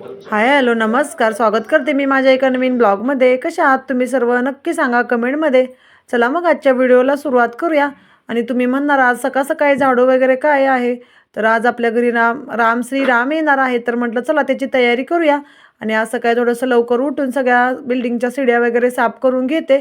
Hi hello नमस्कार. स्वागत करते मी माझ्या एका नवीन ब्लॉगमध्ये. कशा आहात तुम्ही सर्व? नक्की सांगा कमेंटमध्ये. चला मग आजच्या व्हिडिओला सुरुवात करूया. आणि तुम्ही म्हणणार आज सकाळ सकाळी झाडू वगैरे काय आहे? तर आज आपल्या घरी राम राम श्री राम येणार आहे तर म्हटलं चला त्याची तयारी करूया. आणि आज सकाळी थोडंसं लवकर उठून सगळ्या बिल्डिंगच्या सिड्या वगैरे साफ करून घेते.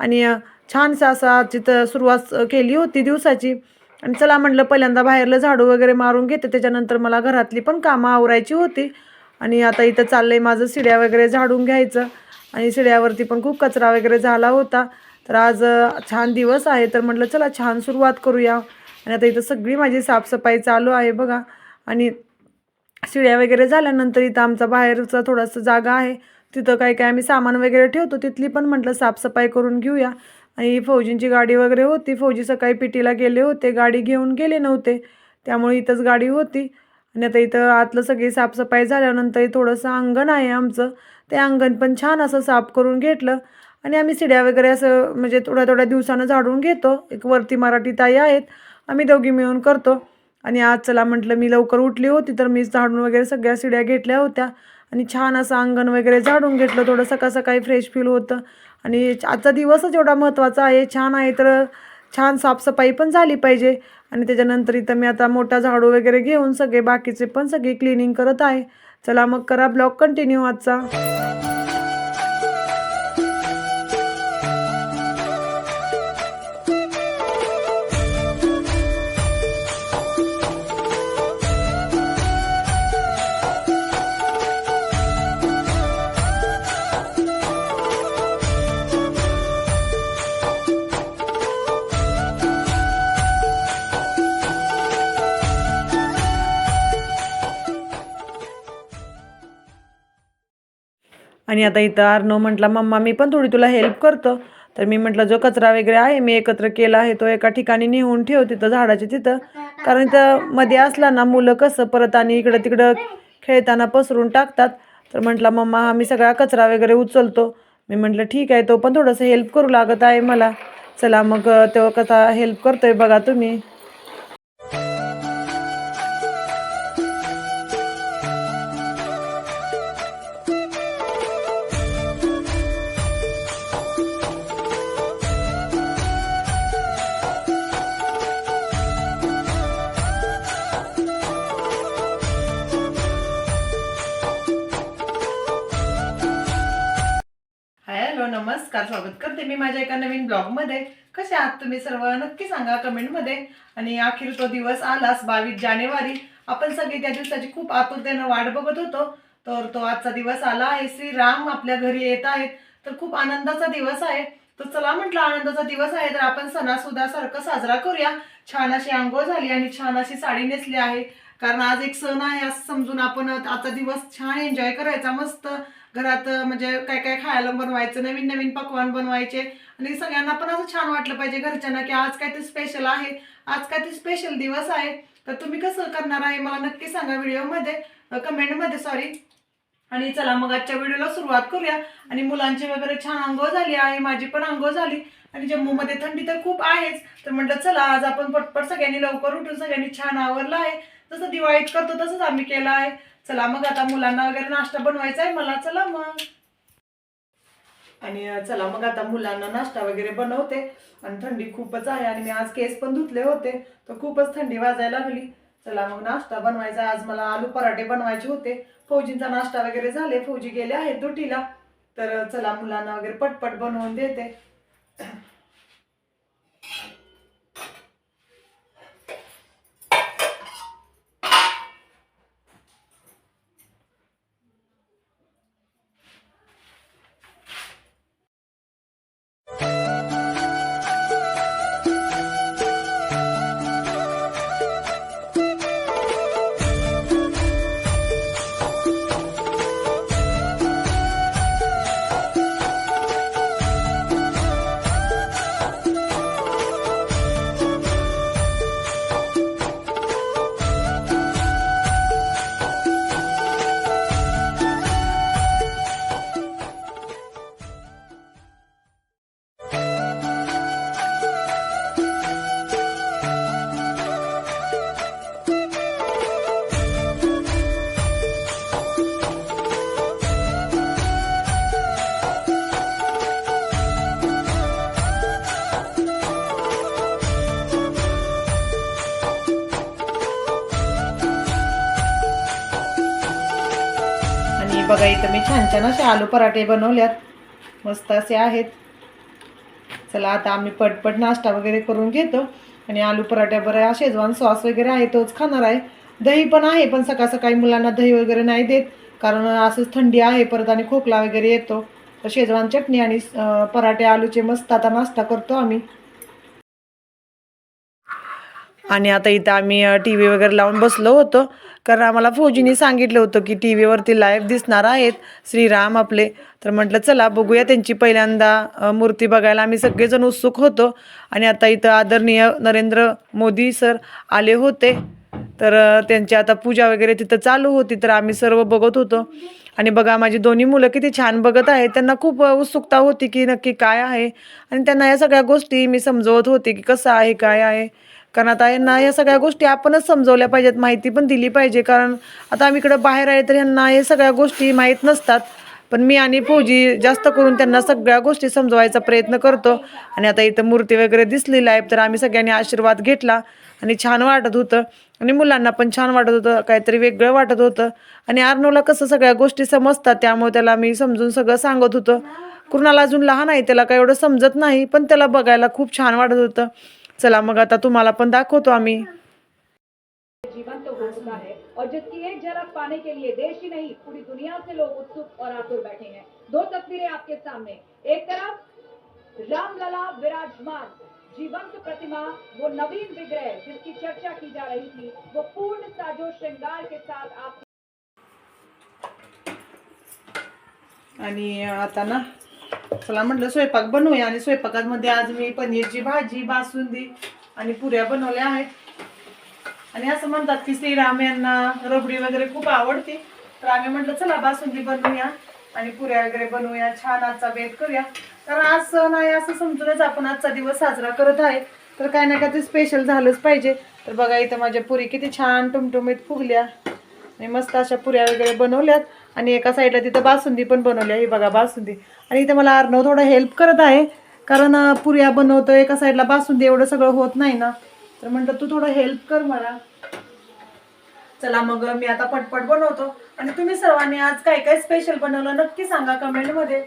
आणि छानसं असं आजची तर सुरुवात केली होती दिवसाची. आणि चला म्हटलं पहिल्यांदा बाहेरलं झाडू वगैरे मारून घेते. त्याच्यानंतर मला घरातली पण कामं आवरायची होती. आणि आता इथं चाललंय माझं शिड्या वगैरे झाडून घ्यायचं. आणि शिड्यावरती पण खूप कचरा वगैरे झाला होता. तर आज छान दिवस आहे. तर म्हटलं चला छान सुरुवात करूया. आणि आता इथं सगळी माझी साफसफाई चालू आहे बघा. आणि शिड्या वगैरे झाल्यानंतर इथं आमचा बाहेरचा थोडासा जागा आहे. तिथं काय काय आम्ही सामान वगैरे ठेवतो तिथली पण म्हटलं साफसफाई करून घेऊया. आणि फौजींची गाडी वगैरे होती. फौजी सकाळी पिटीला गेले होते. गाडी घेऊन गेले नव्हते. त्यामुळे इथंच गाडी होती. आणि आता इथं आतलं सगळी साफसफाई झाल्यानंतर थोडंसं अंगण आहे आमचं. ते अंगण पण छान असं साफ करून घेतलं. आणि आम्ही सिड्या वगैरे असं म्हणजे थोड्या थोड्या दिवसानं झाडून घेतो. एक वरती मराठी ताई आहेत. आम्ही दोघी मिळून करतो. आणि आज चला म्हटलं मी लवकर उठली होती तर मी झाडून वगैरे सगळ्या सिड्या घेतल्या होत्या. आणि छान असं अंगण वगैरे झाडून घेतलं. थोडं सकाळ सकाळी फ्रेश फील होतं. आणि आजचा दिवसच एवढा महत्त्वाचा आहे. छान आहे. तर छान साफसफाई पण झाली पाहिजे. आणि त्याच्यानंतर इथं मी आता मोठा झाडू वगैरे घेऊन सगळे बाकीचे पण सगळी क्लिनिंग करत आहे. चला मग करा ब्लॉग कंटिन्यू आजचा. आणि आता इथं अर्णव म्हटला मम्मा मी पण थोडी तुला हेल्प करतो. तर मी म्हटलं जो कचरा वगैरे आहे मी एकत्र केला आहे तो एका ठिकाणी नेऊन ठेव तिथं झाडाच्या तिथं. कारण इथं मध्ये असला ना मुलं कसं परत आणि इकडं तिकडं खेळताना पसरून टाकतात. तर म्हटलं मम्मा हा मी सगळा कचरा वगैरे उचलतो. मी म्हटलं ठीक आहे तो पण थोडंसं हेल्प करू लागत आहे मला. चला मग तो कसा हेल्प करतोय बघा तुम्ही. हॅलो नमस्कार स्वागत करते मी माझ्या एका नवीन ब्लॉगमध्ये. कसे आहात तुम्ही सर्व? नक्की सांगा कमेंटमध्ये. आणि अखेर तो दिवस आलास बावीस जानेवारी. आपण सगळे त्या दिवसाची खूप आतुरतेनं वाट बघत होतो. तर तो आजचा दिवस आला आहे. श्रीराम आपल्या घरी येत आहेत. तर खूप आनंदाचा दिवस आहे. तर चला म्हटलं आनंदाचा दिवस आहे तर आपण सणासुद्धा सारखं साजरा करूया. छान अशी आंघोळ झाली आणि छान अशी साडी नेसली आहे. कारण आज एक सण आहे असं समजून आपण आजचा दिवस छान एन्जॉय करायचा. मस्त घरात म्हणजे काय काय खायला बनवायचं नवीन नवीन पकवान बनवायचे. आणि सगळ्यांना पण असं छान वाटलं पाहिजे घरच्यांना की आज काय ते स्पेशल आहे आज काय ते स्पेशल दिवस आहे. तर तुम्ही कसं करणार आहे मला नक्की सांगा व्हिडिओमध्ये कमेंटमध्ये सॉरी आणि चला मग आजच्या व्हिडिओला सुरुवात करूया. आणि मुलांची वगैरे छान आंघोळ झाली आहे माझी पण आंघोळ झाली. आणि जम्मूमध्ये थंडी तर खूप आहेच. तर म्हटलं चला आज आपण पटपट सगळ्यांनी लवकर उठून सगळ्यांनी छान आवरलं आहे. जसं दिवाळीत करतो तसंच आम्ही केलं आहे. चला मग आता मुलांना वगैरे नाश्ता बनवायचा आहे मला चला मग. आणि चला मग आता मुलांना नाश्ता वगैरे बनवते. आणि थंडी खूपच आहे आणि मी आज केस पण धुतले होते तर खूपच थंडी वाजायला लागली. चला मग नाश्ता बनवायचा आज मला आलू पराठे बनवायचे होते. फौजींचा नाश्ता वगैरे झाले. फौजी गेले आहेत दुटीला. तर चला मुलांना वगैरे पटपट बनवून देते. बघा इथं मी छान छान असे आलू पराठे बनवल्यात. मस्त असे आहेत. चला आता आम्ही पटपट नाश्ता वगैरे करून घेतो. आणि आलू पराठ्यावर शेजवान सॉस वगैरे आहे तोच खाणार आहे. दही पण आहे पण सकाळ सकाळी मुलांना दही वगैरे नाही देत. कारण असंच थंडी आहे परत आणि खोकला वगैरे येतो. तर शेजवान चटणी आणि पराठे आलूचे मस्त. आता नाश्ता करतो आम्ही. आणि आता इथं आम्ही टी व्ही वगैरे लावून बसलो होतो. कारण आम्हाला फौजीने सांगितलं होतं की टी व्हीवरती लाईव्ह दिसणार आहेत श्रीराम आपले. तर म्हटलं चला बघूया त्यांची पहिल्यांदा मूर्ती बघायला. आम्ही सगळेजण उत्सुक होतो. आणि आता इथं आदरणीय नरेंद्र मोदी सर आले होते. तर त्यांची आता पूजा वगैरे तिथं चालू होती. तर आम्ही सर्व बघत होतो. आणि बघा माझी दोन्ही मुलं किती छान बघत आहेत. त्यांना खूप उत्सुकता होती की नक्की काय आहे. आणि त्यांना या सगळ्या गोष्टी मी समजवत होते की कसं आहे काय आहे. कारण आता यांना या सगळ्या गोष्टी आपणच समजवल्या पाहिजेत माहिती पण दिली पाहिजे. कारण आता आम्ही इकडं बाहेर आहे तर यांना या सगळ्या गोष्टी माहीत नसतात. पण मी आणि फौजी जास्त करून त्यांना सगळ्या गोष्टी समजवायचा प्रयत्न करतो. आणि आता इथं मूर्ती वगैरे दिसलेली आहे तर आम्ही सगळ्यांनी आशीर्वाद घेतला आणि छान वाटत होतं. आणि मुलांना पण छान वाटत होतं काहीतरी वेगळं वाटत होतं. आणि आर्नवला कसं सगळ्या गोष्टी समजतात त्यामुळे त्याला मी समजून सगळं सांगत होतं. कुणाला अजून लहान आहे त्याला काय एवढं समजत नाही पण त्याला बघायला खूप छान वाटत होतं. चला मग आता तुम्हाला पण दाखवतो आम्ही. जीवन तो हो चुका है और जिसकी एक झलक पाने के लिए देश ही नहीं पूरी दुनिया से लोग उत्सुक और आतुर बैठे हैं। दो तस्वीरें आपके सामने। एक तरफ रामलला विराजमान जीवंत प्रतिमा वो नवीन विग्रह जिसकी चर्चा की जा रही थी वो पूर्ण साजो श्रृंगार के साथ आप आणि आता ना चला म्हटलं स्वयंपाक बनवूया आणि स्वयंपाकामध्ये आज मी पनीरची भाजी बासुंदी आणि पुऱ्या बनवल्या आहेत. आणि असं म्हणतात की श्रीराम यांना रबडी वगैरे खूप आवडते. तर आम्ही म्हटलं चला बासुंदी बनवूया आणि पुऱ्या वगैरे बनवूया छान आजचा बेत करूया. कारण आज सण आहे असं समजूनच आपण आजचा दिवस साजरा करत आहे. तर काय ना काय ते स्पेशल झालंच पाहिजे. तर बघा इथं माझ्या पुरी किती छान टुमटुमीत फुगल्या. आणि मस्त अशा पुऱ्या वगैरे बनवल्यात. आणि एका साईडला तिथं बासुंदी पण बनवली आहे. ही बघा बासुंदी. आणि इथं मला अर्णव थोडं हेल्प करत आहे. कारण पुऱ्या बनवतो एका साईडला बासुंदी एवढं सगळं होत नाही ना. तर म्हटलं तू थोडं हेल्प कर मला. चला मग मी आता पटपट बनवतो. आणि तुम्ही सर्वांनी आज काय काय स्पेशल बनवलं नक्की सांगा कमेंटमध्ये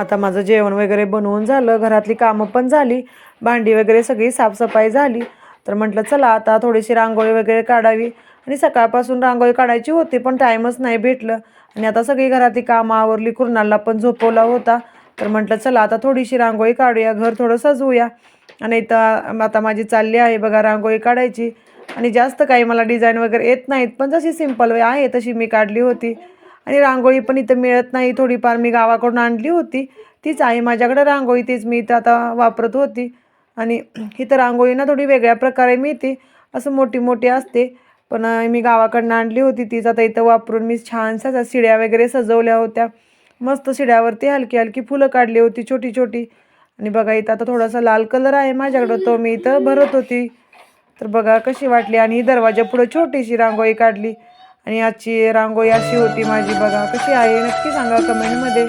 आता माझं जेवण वगैरे बनवून झालं घरातली कामं पण झाली भांडी वगैरे सगळी साफसफाई झाली. तर म्हटलं चला आता थोडीशी रांगोळी वगैरे काढावी. आणि सकाळपासून रांगोळी काढायची होती पण टाईमच नाही भेटलं. आणि आता सगळी घरातली कामं आवरली कुरणाला पण झोपवला होता. तर म्हटलं चला आता थोडीशी रांगोळी काढूया घर थोडं सजवूया. आणि इथं आता माझी चालली आहे बघा रांगोळी काढायची. आणि जास्त काही मला डिझाईन वगैरे येत नाहीत पण जशी सिंपल आहे तशी मी काढली होती. आणि रांगोळी पण इथं मिळत नाही. थोडीफार मी गावाकडून आणली होती. तीच आहे माझ्याकडे रांगोळी तीच मी इथं आता वापरत होती. आणि इथं रांगोळी ना थोडी वेगळ्या प्रकारे मिळते. असं मोठी मोठी असते. पण मी गावाकडनं आणली होती. तीच आता इथं वापरून मी छानशा शिड्या वगैरे सजवल्या होत्या. मस्त शिड्यावरती हलकी हलकी फुलं काढली होती छोटी छोटी. आणि बघा इथं आता थोडासा लाल कलर आहे माझ्याकडं. तो मी इथं भरत होती. तर बघा कशी वाटली. आणि ही दरवाजा पुढं छोटीशी रांगोळी काढली. आणि आजची रांगोळी अशी होती माझी. बघा कशी आहे. नक्की सांगा कमेंटमध्ये.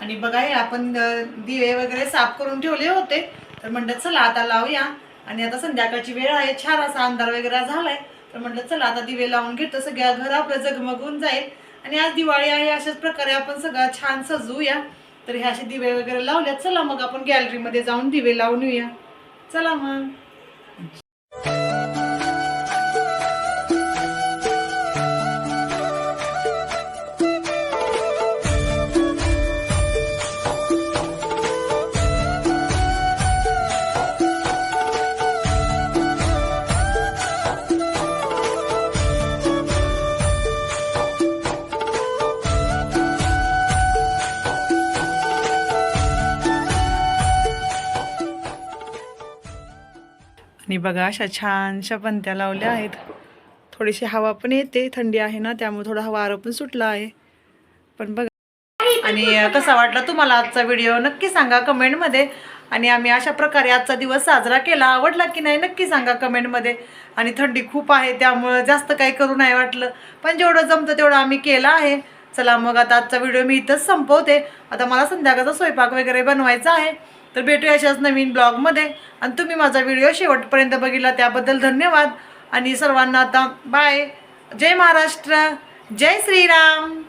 आणि बघा हे आपण दिवे वगैरे साफ करून ठेवले होते. तर म्हणतात चला आता लावूया. आणि आता संध्याकाळची वेळ आहे. छान असा अंधार वगैरे झालाय. तर म्हटलं चला आता दिवे लावून घेतो सगळ्या घर आपलं जगमगून जाईल. आणि आज दिवाळी आहे अशाच प्रकारे आपण सगळं छान सजवूया. तर ह्या असे दिवे वगैरे लावल्या चला मग आपण गॅलरीमध्ये जाऊन दिवे लावून येऊया. चला मग. आणि बघा अशा छानशा पंत्या लावल्या आहेत. थोडीशी हवा पण येते थंडी आहे ना त्यामुळे थोडा वारं पण सुटला आहे. पण बघा. आणि कसा वाटला तुम्हाला आजचा व्हिडिओ? नक्की सांगा कमेंटमध्ये. आणि आम्ही अशा प्रकारे आजचा दिवस साजरा केला. आवडला की नाही नक्की सांगा कमेंटमध्ये. आणि थंडी खूप आहे त्यामुळं जास्त काही करू नाही वाटलं. पण जेवढं जमतं तेवढं आम्ही केलं आहे. चला मग आता आजचा व्हिडिओ मी इथंच संपवते. आता मला संध्याकाळचा स्वयंपाक वगैरे बनवायचा आहे. तर भेटूया अशाच नवीन ब्लॉगमध्ये. आणि तुम्ही माझा व्हिडिओ शेवटपर्यंत बघितला त्याबद्दल धन्यवाद. आणि सर्वांना आता बाय जय महाराष्ट्र. जय श्रीराम.